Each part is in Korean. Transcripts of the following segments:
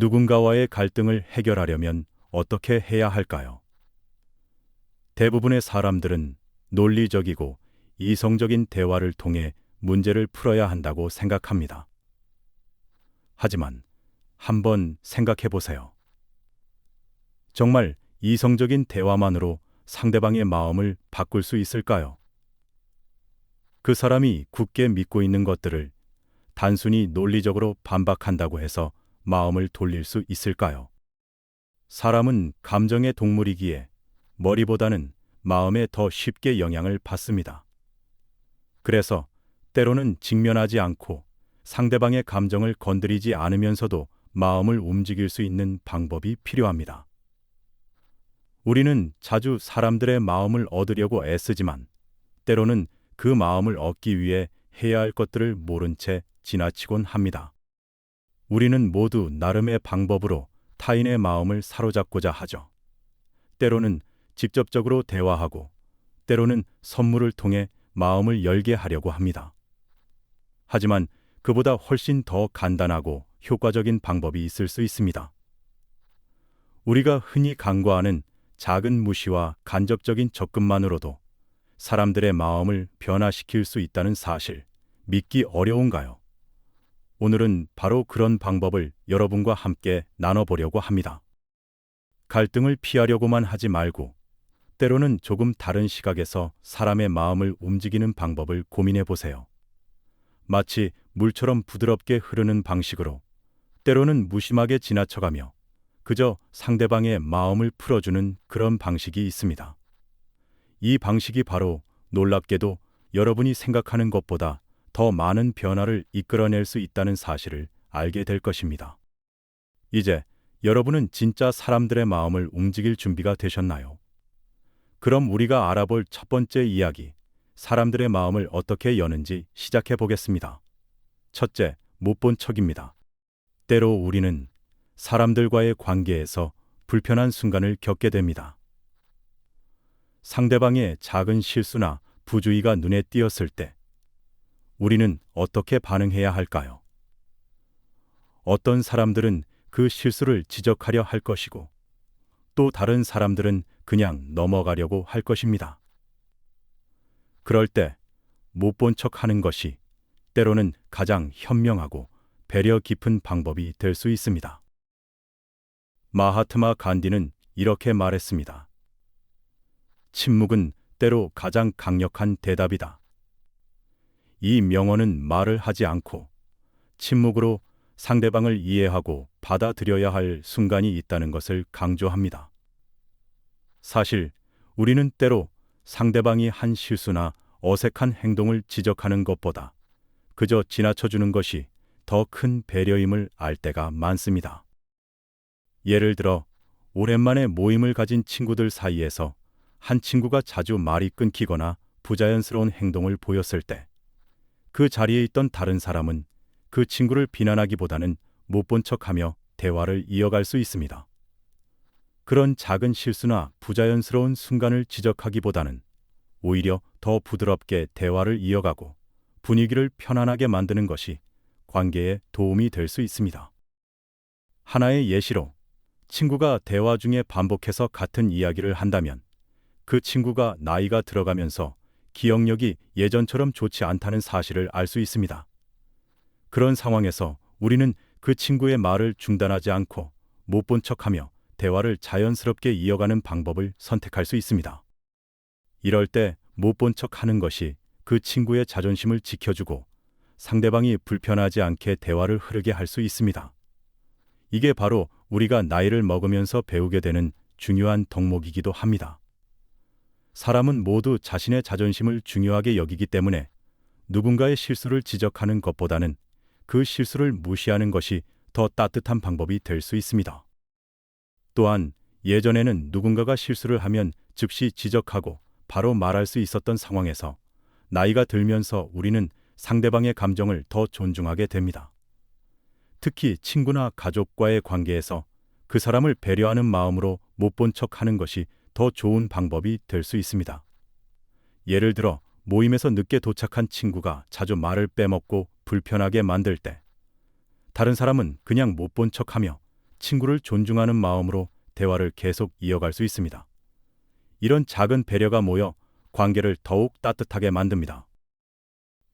누군가와의 갈등을 해결하려면 어떻게 해야 할까요? 대부분의 사람들은 논리적이고 이성적인 대화를 통해 문제를 풀어야 한다고 생각합니다. 하지만 한번 생각해 보세요. 정말 이성적인 대화만으로 상대방의 마음을 바꿀 수 있을까요? 그 사람이 굳게 믿고 있는 것들을 단순히 논리적으로 반박한다고 해서 마음을 돌릴 수 있을까요? 사람은 감정의 동물이기에 머리보다는 마음에 더 쉽게 영향을 받습니다. 그래서 때로는 직면하지 않고 상대방의 감정을 건드리지 않으면서도 마음을 움직일 수 있는 방법이 필요합니다. 우리는 자주 사람들의 마음을 얻으려고 애쓰지만 때로는 그 마음을 얻기 위해 해야 할 것들을 모른 채 지나치곤 합니다. 우리는 모두 나름의 방법으로 타인의 마음을 사로잡고자 하죠. 때로는 직접적으로 대화하고 때로는 선물을 통해 마음을 열게 하려고 합니다. 하지만 그보다 훨씬 더 간단하고 효과적인 방법이 있을 수 있습니다. 우리가 흔히 간과하는 작은 무시와 간접적인 접근만으로도 사람들의 마음을 변화시킬 수 있다는 사실 믿기 어려운가요? 오늘은 바로 그런 방법을 여러분과 함께 나눠보려고 합니다. 갈등을 피하려고만 하지 말고 때로는 조금 다른 시각에서 사람의 마음을 움직이는 방법을 고민해 보세요. 마치 물처럼 부드럽게 흐르는 방식으로 때로는 무심하게 지나쳐가며 그저 상대방의 마음을 풀어주는 그런 방식이 있습니다. 이 방식이 바로 놀랍게도 여러분이 생각하는 것보다 더 많은 변화를 이끌어낼 수 있다는 사실을 알게 될 것입니다. 이제 여러분은 진짜 사람들의 마음을 움직일 준비가 되셨나요? 그럼 우리가 알아볼 첫 번째 이야기, 사람들의 마음을 어떻게 여는지 시작해 보겠습니다. 첫째, 못 본 척입니다. 때로 우리는 사람들과의 관계에서 불편한 순간을 겪게 됩니다. 상대방의 작은 실수나 부주의가 눈에 띄었을 때 우리는 어떻게 반응해야 할까요? 어떤 사람들은 그 실수를 지적하려 할 것이고 또 다른 사람들은 그냥 넘어가려고 할 것입니다. 그럴 때 못 본 척 하는 것이 때로는 가장 현명하고 배려 깊은 방법이 될 수 있습니다. 마하트마 간디는 이렇게 말했습니다. 침묵은 때로 가장 강력한 대답이다. 이 명언은 말을 하지 않고 침묵으로 상대방을 이해하고 받아들여야 할 순간이 있다는 것을 강조합니다. 사실 우리는 때로 상대방이 한 실수나 어색한 행동을 지적하는 것보다 그저 지나쳐주는 것이 더 큰 배려임을 알 때가 많습니다. 예를 들어 오랜만에 모임을 가진 친구들 사이에서 한 친구가 자주 말이 끊기거나 부자연스러운 행동을 보였을 때 그 자리에 있던 다른 사람은 그 친구를 비난하기보다는 못 본 척하며 대화를 이어갈 수 있습니다. 그런 작은 실수나 부자연스러운 순간을 지적하기보다는 오히려 더 부드럽게 대화를 이어가고 분위기를 편안하게 만드는 것이 관계에 도움이 될 수 있습니다. 하나의 예시로 친구가 대화 중에 반복해서 같은 이야기를 한다면 그 친구가 나이가 들어가면서 기억력이 예전처럼 좋지 않다는 사실을 알 수 있습니다. 그런 상황에서 우리는 그 친구의 말을 중단하지 않고 못 본 척하며 대화를 자연스럽게 이어가는 방법을 선택할 수 있습니다. 이럴 때 못 본 척 하는 것이 그 친구의 자존심을 지켜주고 상대방이 불편하지 않게 대화를 흐르게 할 수 있습니다. 이게 바로 우리가 나이를 먹으면서 배우게 되는 중요한 덕목이기도 합니다. 사람은 모두 자신의 자존심을 중요하게 여기기 때문에 누군가의 실수를 지적하는 것보다는 그 실수를 무시하는 것이 더 따뜻한 방법이 될 수 있습니다. 또한 예전에는 누군가가 실수를 하면 즉시 지적하고 바로 말할 수 있었던 상황에서 나이가 들면서 우리는 상대방의 감정을 더 존중하게 됩니다. 특히 친구나 가족과의 관계에서 그 사람을 배려하는 마음으로 못 본 척 하는 것이 더 좋은 방법이 될 수 있습니다. 예를 들어 모임에서 늦게 도착한 친구가 자주 말을 빼먹고 불편하게 만들 때 다른 사람은 그냥 못 본 척하며 친구를 존중하는 마음으로 대화를 계속 이어갈 수 있습니다. 이런 작은 배려가 모여 관계를 더욱 따뜻하게 만듭니다.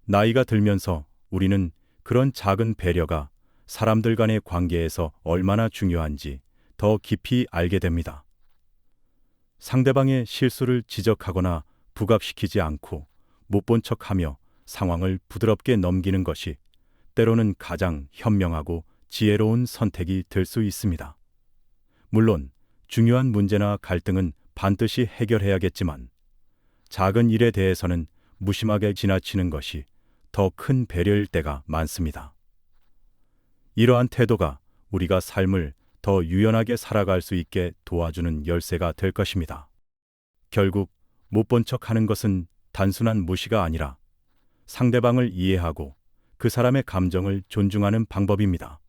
나이가 들면서 우리는 그런 작은 배려가 사람들 간의 관계에서 얼마나 중요한지 더 깊이 알게 됩니다. 상대방의 실수를 지적하거나 부갑시키지 않고 못 본 척하며 상황을 부드럽게 넘기는 것이 때로는 가장 현명하고 지혜로운 선택이 될 수 있습니다. 물론 중요한 문제나 갈등은 반드시 해결해야겠지만 작은 일에 대해서는 무심하게 지나치는 것이 더 큰 배려일 때가 많습니다. 이러한 태도가 우리가 삶을 더 유연하게 살아갈 수 있게 도와주는 열쇠가 될 것입니다. 결국 못 본 척 하는 것은 단순한 무시가 아니라 상대방을 이해하고 그 사람의 감정을 존중하는 방법입니다.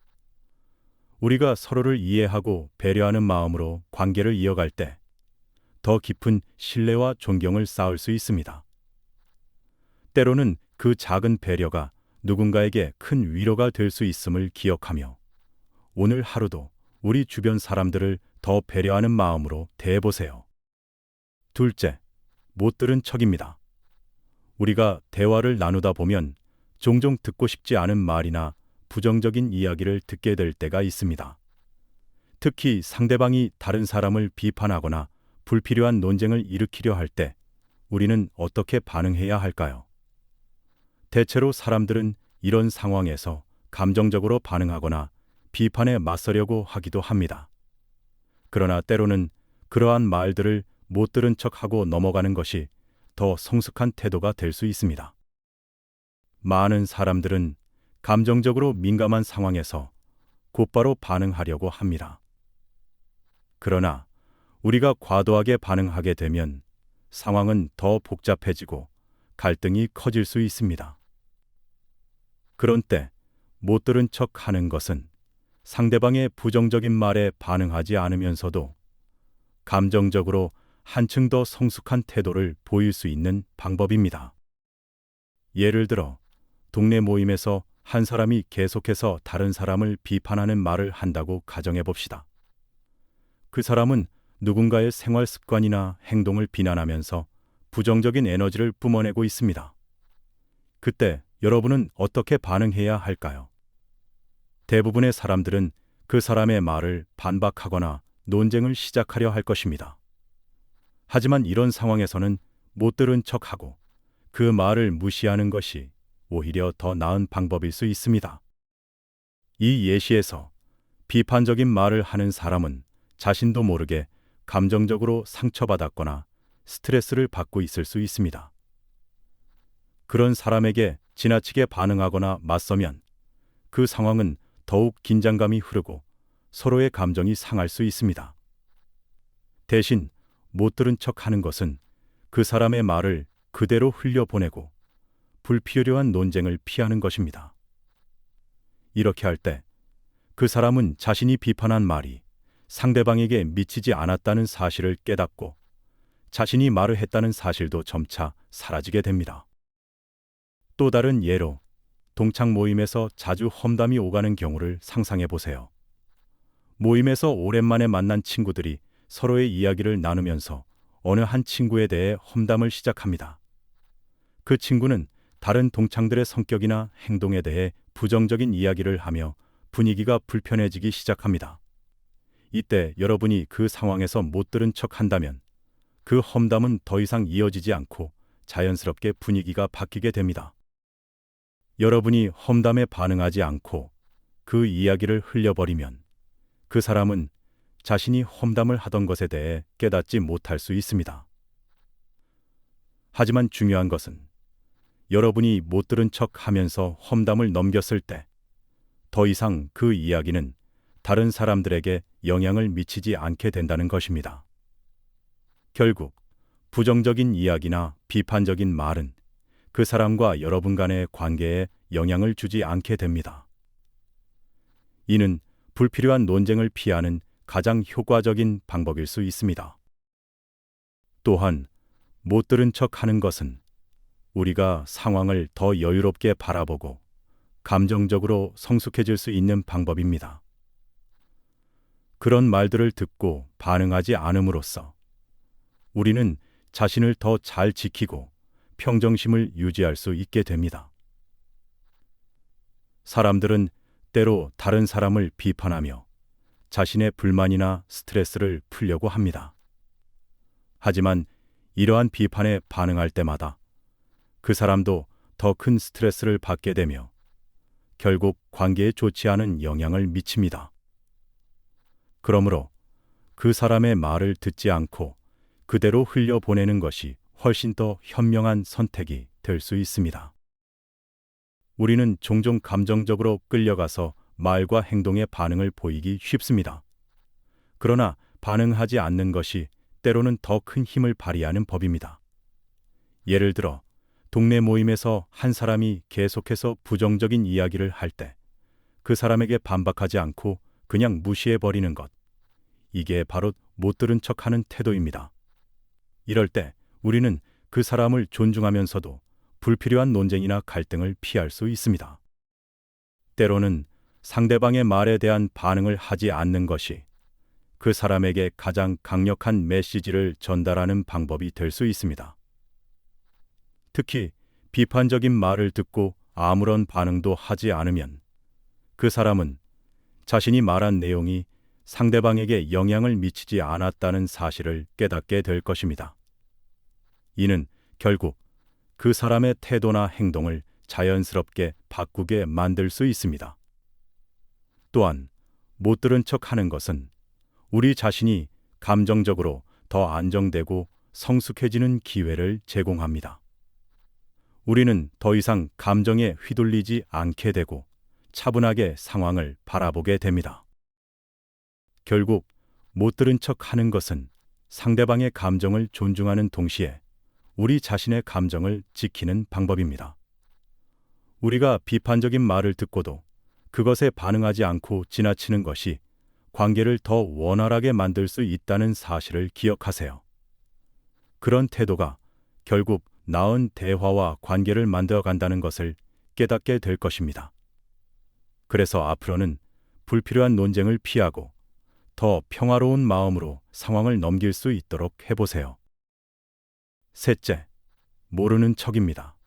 우리가 서로를 이해하고 배려하는 마음으로 관계를 이어갈 때 더 깊은 신뢰와 존경을 쌓을 수 있습니다. 때로는 그 작은 배려가 누군가에게 큰 위로가 될 수 있음을 기억하며 오늘 하루도 우리 주변 사람들을 더 배려하는 마음으로 대해보세요. 둘째, 못 들은 척입니다. 우리가 대화를 나누다 보면 종종 듣고 싶지 않은 말이나 부정적인 이야기를 듣게 될 때가 있습니다. 특히 상대방이 다른 사람을 비판하거나 불필요한 논쟁을 일으키려 할 때 우리는 어떻게 반응해야 할까요? 대체로 사람들은 이런 상황에서 감정적으로 반응하거나 비판에 맞서려고 하기도 합니다. 그러나 때로는 그러한 말들을 못 들은 척하고 넘어가는 것이 더 성숙한 태도가 될 수 있습니다. 많은 사람들은 감정적으로 민감한 상황에서 곧바로 반응하려고 합니다. 그러나 우리가 과도하게 반응하게 되면 상황은 더 복잡해지고 갈등이 커질 수 있습니다. 그런 때 못 들은 척 하는 것은 상대방의 부정적인 말에 반응하지 않으면서도 감정적으로 한층 더 성숙한 태도를 보일 수 있는 방법입니다. 예를 들어, 동네 모임에서 한 사람이 계속해서 다른 사람을 비판하는 말을 한다고 가정해 봅시다. 그 사람은 누군가의 생활 습관이나 행동을 비난하면서 부정적인 에너지를 뿜어내고 있습니다. 그때 여러분은 어떻게 반응해야 할까요? 대부분의 사람들은 그 사람의 말을 반박하거나 논쟁을 시작하려 할 것입니다. 하지만 이런 상황에서는 못 들은 척하고 그 말을 무시하는 것이 오히려 더 나은 방법일 수 있습니다. 이 예시에서 비판적인 말을 하는 사람은 자신도 모르게 감정적으로 상처받았거나 스트레스를 받고 있을 수 있습니다. 그런 사람에게 지나치게 반응하거나 맞서면 그 상황은 더욱 긴장감이 흐르고 서로의 감정이 상할 수 있습니다. 대신 못 들은 척 하는 것은 그 사람의 말을 그대로 흘려보내고 불필요한 논쟁을 피하는 것입니다. 이렇게 할 때 그 사람은 자신이 비판한 말이 상대방에게 미치지 않았다는 사실을 깨닫고 자신이 말을 했다는 사실도 점차 사라지게 됩니다. 또 다른 예로 동창 모임에서 자주 험담이 오가는 경우를 상상해 보세요. 모임에서 오랜만에 만난 친구들이 서로의 이야기를 나누면서 어느 한 친구에 대해 험담을 시작합니다. 그 친구는 다른 동창들의 성격이나 행동에 대해 부정적인 이야기를 하며 분위기가 불편해지기 시작합니다. 이때 여러분이 그 상황에서 못 들은 척 한다면 그 험담은 더 이상 이어지지 않고 자연스럽게 분위기가 바뀌게 됩니다. 여러분이 험담에 반응하지 않고 그 이야기를 흘려버리면 그 사람은 자신이 험담을 하던 것에 대해 깨닫지 못할 수 있습니다. 하지만 중요한 것은 여러분이 못 들은 척 하면서 험담을 넘겼을 때 더 이상 그 이야기는 다른 사람들에게 영향을 미치지 않게 된다는 것입니다. 결국 부정적인 이야기나 비판적인 말은 그 사람과 여러분 간의 관계에 영향을 주지 않게 됩니다. 이는 불필요한 논쟁을 피하는 가장 효과적인 방법일 수 있습니다. 또한 못 들은 척 하는 것은 우리가 상황을 더 여유롭게 바라보고 감정적으로 성숙해질 수 있는 방법입니다. 그런 말들을 듣고 반응하지 않음으로써 우리는 자신을 더 잘 지키고 평정심을 유지할 수 있게 됩니다. 사람들은 때로 다른 사람을 비판하며 자신의 불만이나 스트레스를 풀려고 합니다. 하지만 이러한 비판에 반응할 때마다 그 사람도 더 큰 스트레스를 받게 되며 결국 관계에 좋지 않은 영향을 미칩니다. 그러므로 그 사람의 말을 듣지 않고 그대로 흘려보내는 것이 훨씬 더 현명한 선택이 될 수 있습니다. 우리는 종종 감정적으로 끌려가서 말과 행동의 반응을 보이기 쉽습니다. 그러나 반응하지 않는 것이 때로는 더 큰 힘을 발휘하는 법입니다. 예를 들어, 동네 모임에서 한 사람이 계속해서 부정적인 이야기를 할 때 그 사람에게 반박하지 않고 그냥 무시해 버리는 것. 이게 바로 못 들은 척 하는 태도입니다. 이럴 때 우리는 그 사람을 존중하면서도 불필요한 논쟁이나 갈등을 피할 수 있습니다. 때로는 상대방의 말에 대한 반응을 하지 않는 것이 그 사람에게 가장 강력한 메시지를 전달하는 방법이 될 수 있습니다. 특히 비판적인 말을 듣고 아무런 반응도 하지 않으면 그 사람은 자신이 말한 내용이 상대방에게 영향을 미치지 않았다는 사실을 깨닫게 될 것입니다. 이는 결국 그 사람의 태도나 행동을 자연스럽게 바꾸게 만들 수 있습니다. 또한 못 들은 척 하는 것은 우리 자신이 감정적으로 더 안정되고 성숙해지는 기회를 제공합니다. 우리는 더 이상 감정에 휘둘리지 않게 되고 차분하게 상황을 바라보게 됩니다. 결국 못 들은 척 하는 것은 상대방의 감정을 존중하는 동시에 우리 자신의 감정을 지키는 방법입니다. 우리가 비판적인 말을 듣고도 그것에 반응하지 않고 지나치는 것이 관계를 더 원활하게 만들 수 있다는 사실을 기억하세요. 그런 태도가 결국 나은 대화와 관계를 만들어 간다는 것을 깨닫게 될 것입니다. 그래서 앞으로는 불필요한 논쟁을 피하고 더 평화로운 마음으로 상황을 넘길 수 있도록 해보세요. 셋째, 모르는 척입니다.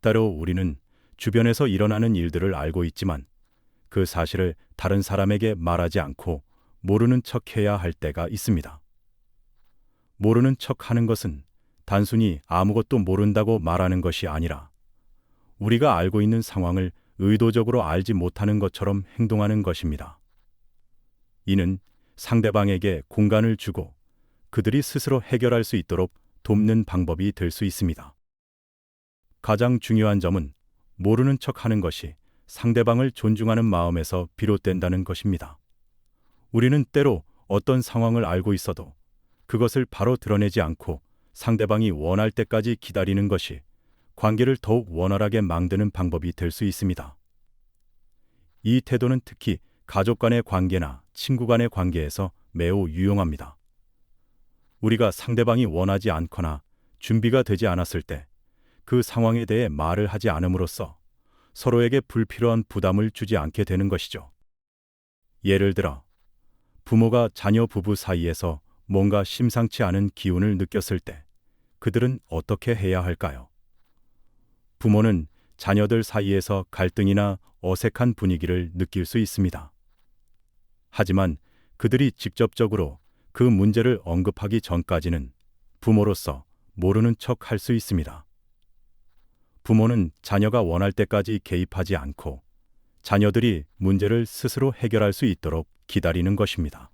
따로 우리는 주변에서 일어나는 일들을 알고 있지만 그 사실을 다른 사람에게 말하지 않고 모르는 척 해야 할 때가 있습니다. 모르는 척 하는 것은 단순히 아무것도 모른다고 말하는 것이 아니라 우리가 알고 있는 상황을 의도적으로 알지 못하는 것처럼 행동하는 것입니다. 이는 상대방에게 공간을 주고 그들이 스스로 해결할 수 있도록 돕는 방법이 될 수 있습니다. 가장 중요한 점은 모르는 척 하는 것이 상대방을 존중하는 마음에서 비롯된다는 것입니다. 우리는 때로 어떤 상황을 알고 있어도 그것을 바로 드러내지 않고 상대방이 원할 때까지 기다리는 것이 관계를 더욱 원활하게 만드는 방법이 될 수 있습니다. 이 태도는 특히 가족 간의 관계나 친구 간의 관계에서 매우 유용합니다. 우리가 상대방이 원하지 않거나 준비가 되지 않았을 때 그 상황에 대해 말을 하지 않음으로써 서로에게 불필요한 부담을 주지 않게 되는 것이죠. 예를 들어, 부모가 자녀 부부 사이에서 뭔가 심상치 않은 기운을 느꼈을 때 그들은 어떻게 해야 할까요? 부모는 자녀들 사이에서 갈등이나 어색한 분위기를 느낄 수 있습니다. 하지만 그들이 직접적으로 그 문제를 언급하기 전까지는 부모로서 모르는 척 할 수 있습니다. 부모는 자녀가 원할 때까지 개입하지 않고 자녀들이 문제를 스스로 해결할 수 있도록 기다리는 것입니다.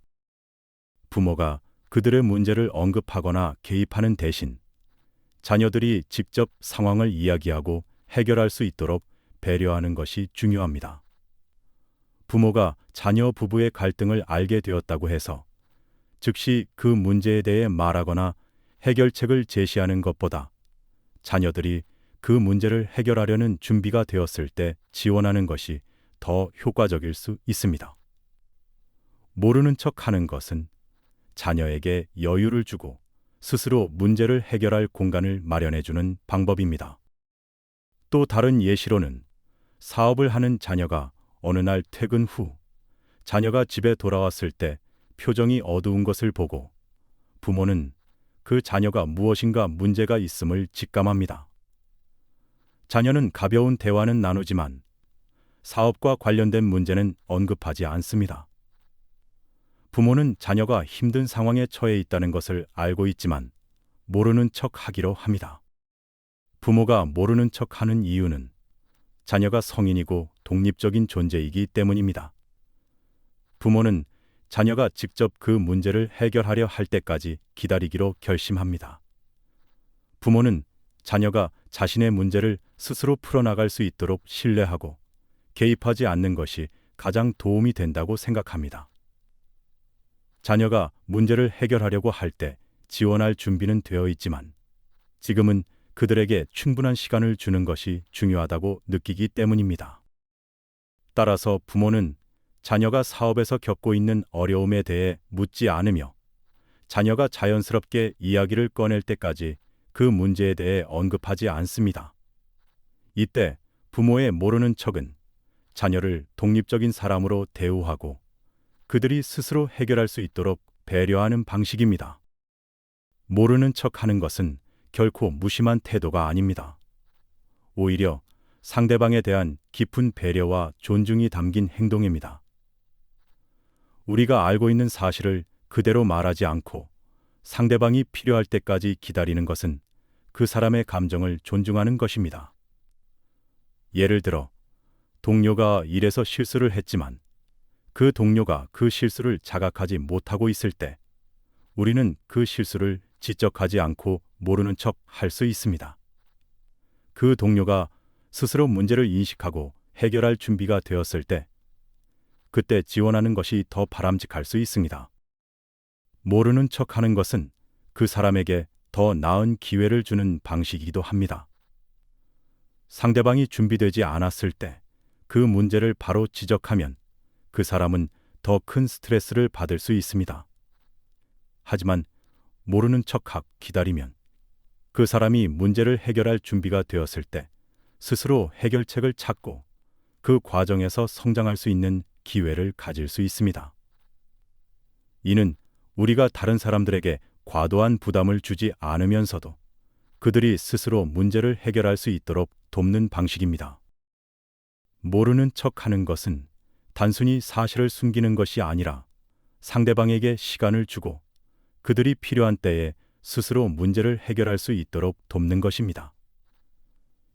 부모가 그들의 문제를 언급하거나 개입하는 대신 자녀들이 직접 상황을 이야기하고 해결할 수 있도록 배려하는 것이 중요합니다. 부모가 자녀 부부의 갈등을 알게 되었다고 해서 즉시 그 문제에 대해 말하거나 해결책을 제시하는 것보다 자녀들이 그 문제를 해결하려는 준비가 되었을 때 지원하는 것이 더 효과적일 수 있습니다. 모르는 척 하는 것은 자녀에게 여유를 주고 스스로 문제를 해결할 공간을 마련해 주는 방법입니다. 또 다른 예시로는 사업을 하는 자녀가 어느 날 퇴근 후 자녀가 집에 돌아왔을 때 표정이 어두운 것을 보고 부모는 그 자녀가 무엇인가 문제가 있음을 직감합니다. 자녀는 가벼운 대화는 나누지만 사업과 관련된 문제는 언급하지 않습니다. 부모는 자녀가 힘든 상황에 처해 있다는 것을 알고 있지만 모르는 척 하기로 합니다. 부모가 모르는 척 하는 이유는 자녀가 성인이고 독립적인 존재이기 때문입니다. 부모는 자녀가 직접 그 문제를 해결하려 할 때까지 기다리기로 결심합니다. 부모는 자녀가 자신의 문제를 스스로 풀어나갈 수 있도록 신뢰하고 개입하지 않는 것이 가장 도움이 된다고 생각합니다. 자녀가 문제를 해결하려고 할 때 지원할 준비는 되어 있지만 지금은 그들에게 충분한 시간을 주는 것이 중요하다고 느끼기 때문입니다. 따라서 부모는 자녀가 사업에서 겪고 있는 어려움에 대해 묻지 않으며 자녀가 자연스럽게 이야기를 꺼낼 때까지 그 문제에 대해 언급하지 않습니다. 이때 부모의 모르는 척은 자녀를 독립적인 사람으로 대우하고 그들이 스스로 해결할 수 있도록 배려하는 방식입니다. 모르는 척 하는 것은 결코 무심한 태도가 아닙니다. 오히려 상대방에 대한 깊은 배려와 존중이 담긴 행동입니다. 우리가 알고 있는 사실을 그대로 말하지 않고 상대방이 필요할 때까지 기다리는 것은 그 사람의 감정을 존중하는 것입니다. 예를 들어, 동료가 일에서 실수를 했지만 그 동료가 그 실수를 자각하지 못하고 있을 때 우리는 그 실수를 지적하지 않고 모르는 척 할 수 있습니다. 그 동료가 스스로 문제를 인식하고 해결할 준비가 되었을 때 그때 지원하는 것이 더 바람직할 수 있습니다. 모르는 척 하는 것은 그 사람에게 더 나은 기회를 주는 방식이기도 합니다. 상대방이 준비되지 않았을 때 그 문제를 바로 지적하면 그 사람은 더 큰 스트레스를 받을 수 있습니다. 하지만 모르는 척하고 기다리면 그 사람이 문제를 해결할 준비가 되었을 때 스스로 해결책을 찾고 그 과정에서 성장할 수 있는 기회를 가질 수 있습니다. 이는 우리가 다른 사람들에게 과도한 부담을 주지 않으면서도 그들이 스스로 문제를 해결할 수 있도록 돕는 방식입니다. 모르는 척 하는 것은 단순히 사실을 숨기는 것이 아니라 상대방에게 시간을 주고 그들이 필요한 때에 스스로 문제를 해결할 수 있도록 돕는 것입니다.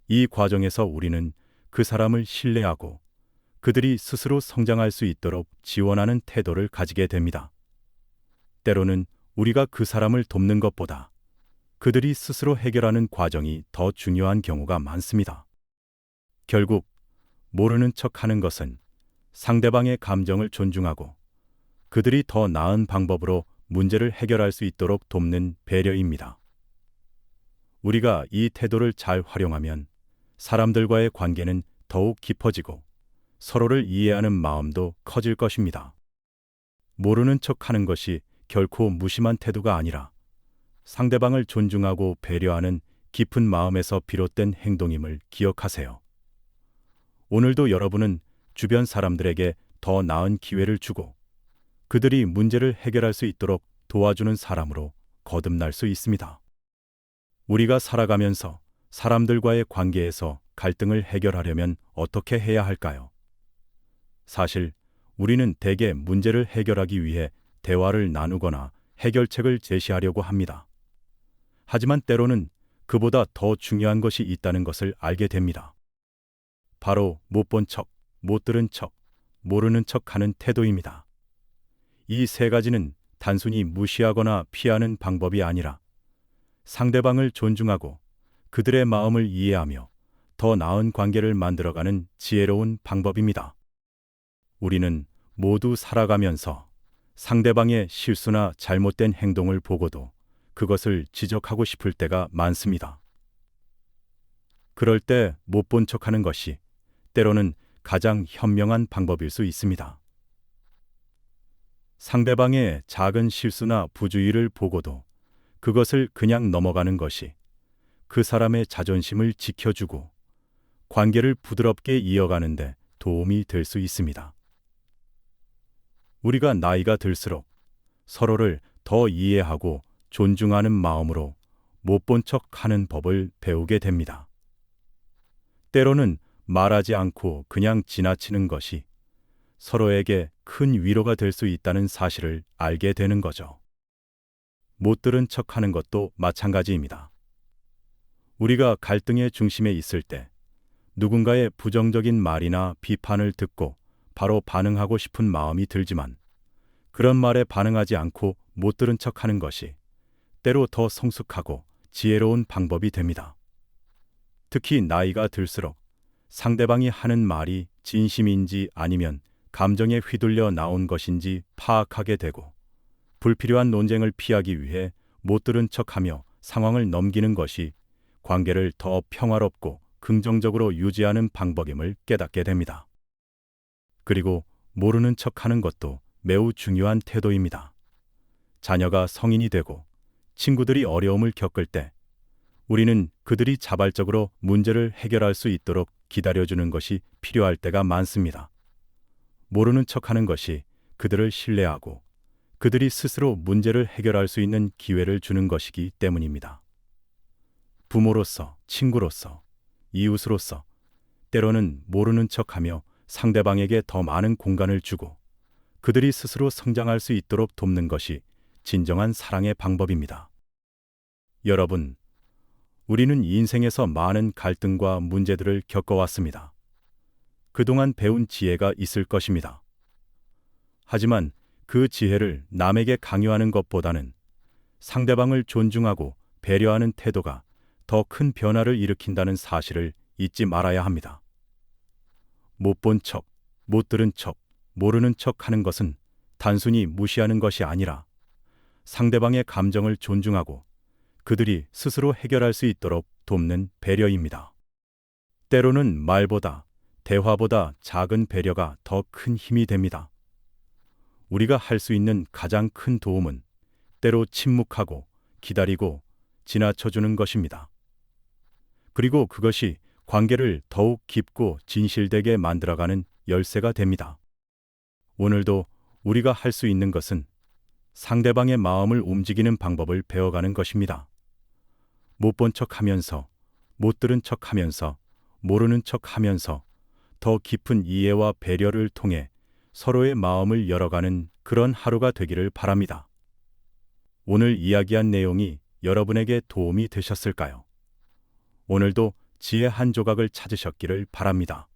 이 과정에서 우리는 그 사람을 신뢰하고 그들이 스스로 성장할 수 있도록 지원하는 태도를 가지게 됩니다. 때로는 우리가 그 사람을 돕는 것보다 그들이 스스로 해결하는 과정이 더 중요한 경우가 많습니다. 결국 모르는 척 하는 것은 상대방의 감정을 존중하고 그들이 더 나은 방법으로 문제를 해결할 수 있도록 돕는 배려입니다. 우리가 이 태도를 잘 활용하면 사람들과의 관계는 더욱 깊어지고 서로를 이해하는 마음도 커질 것입니다. 모르는 척 하는 것이 결코 무심한 태도가 아니라 상대방을 존중하고 배려하는 깊은 마음에서 비롯된 행동임을 기억하세요. 오늘도 여러분은 주변 사람들에게 더 나은 기회를 주고 그들이 문제를 해결할 수 있도록 도와주는 사람으로 거듭날 수 있습니다. 우리가 살아가면서 사람들과의 관계에서 갈등을 해결하려면 어떻게 해야 할까요? 사실 우리는 대개 문제를 해결하기 위해 대화를 나누거나 해결책을 제시하려고 합니다. 하지만 때로는 그보다 더 중요한 것이 있다는 것을 알게 됩니다. 바로 못 본 척, 못 들은 척, 모르는 척 하는 태도입니다. 이 세 가지는 단순히 무시하거나 피하는 방법이 아니라 상대방을 존중하고 그들의 마음을 이해하며 더 나은 관계를 만들어가는 지혜로운 방법입니다. 우리는 모두 살아가면서 상대방의 실수나 잘못된 행동을 보고도 그것을 지적하고 싶을 때가 많습니다. 그럴 때 못 본 척하는 것이 때로는 가장 현명한 방법일 수 있습니다. 상대방의 작은 실수나 부주의를 보고도 그것을 그냥 넘어가는 것이 그 사람의 자존심을 지켜주고 관계를 부드럽게 이어가는데 도움이 될 수 있습니다. 우리가 나이가 들수록 서로를 더 이해하고 존중하는 마음으로 못 본 척 하는 법을 배우게 됩니다. 때로는 말하지 않고 그냥 지나치는 것이 서로에게 큰 위로가 될 수 있다는 사실을 알게 되는 거죠. 못 들은 척 하는 것도 마찬가지입니다. 우리가 갈등의 중심에 있을 때 누군가의 부정적인 말이나 비판을 듣고 바로 반응하고 싶은 마음이 들지만 그런 말에 반응하지 않고 못 들은 척 하는 것이 때로 더 성숙하고 지혜로운 방법이 됩니다. 특히 나이가 들수록 상대방이 하는 말이 진심인지 아니면 감정에 휘둘려 나온 것인지 파악하게 되고 불필요한 논쟁을 피하기 위해 못 들은 척하며 상황을 넘기는 것이 관계를 더 평화롭고 긍정적으로 유지하는 방법임을 깨닫게 됩니다. 그리고 모르는 척 하는 것도 매우 중요한 태도입니다. 자녀가 성인이 되고 친구들이 어려움을 겪을 때 우리는 그들이 자발적으로 문제를 해결할 수 있도록 기다려주는 것이 필요할 때가 많습니다. 모르는 척 하는 것이 그들을 신뢰하고 그들이 스스로 문제를 해결할 수 있는 기회를 주는 것이기 때문입니다. 부모로서, 친구로서, 이웃으로서 때로는 모르는 척하며 상대방에게 더 많은 공간을 주고 그들이 스스로 성장할 수 있도록 돕는 것이 진정한 사랑의 방법입니다. 여러분, 우리는 인생에서 많은 갈등과 문제들을 겪어왔습니다. 그동안 배운 지혜가 있을 것입니다. 하지만 그 지혜를 남에게 강요하는 것보다는 상대방을 존중하고 배려하는 태도가 더 큰 변화를 일으킨다는 사실을 잊지 말아야 합니다. 못 본 척, 못 들은 척, 모르는 척 하는 것은 단순히 무시하는 것이 아니라 상대방의 감정을 존중하고 그들이 스스로 해결할 수 있도록 돕는 배려입니다. 때로는 말보다 대화보다 작은 배려가 더 큰 힘이 됩니다. 우리가 할 수 있는 가장 큰 도움은 때로 침묵하고 기다리고 지나쳐주는 것입니다. 그리고 그것이 관계를 더욱 깊고 진실되게 만들어가는 열쇠가 됩니다. 오늘도 우리가 할 수 있는 것은 상대방의 마음을 움직이는 방법을 배워가는 것입니다. 못 본 척 하면서, 못 들은 척 하면서, 모르는 척 하면서 더 깊은 이해와 배려를 통해 서로의 마음을 열어가는 그런 하루가 되기를 바랍니다. 오늘 이야기한 내용이 여러분에게 도움이 되셨을까요? 오늘도 지혜 한 조각을 찾으셨기를 바랍니다.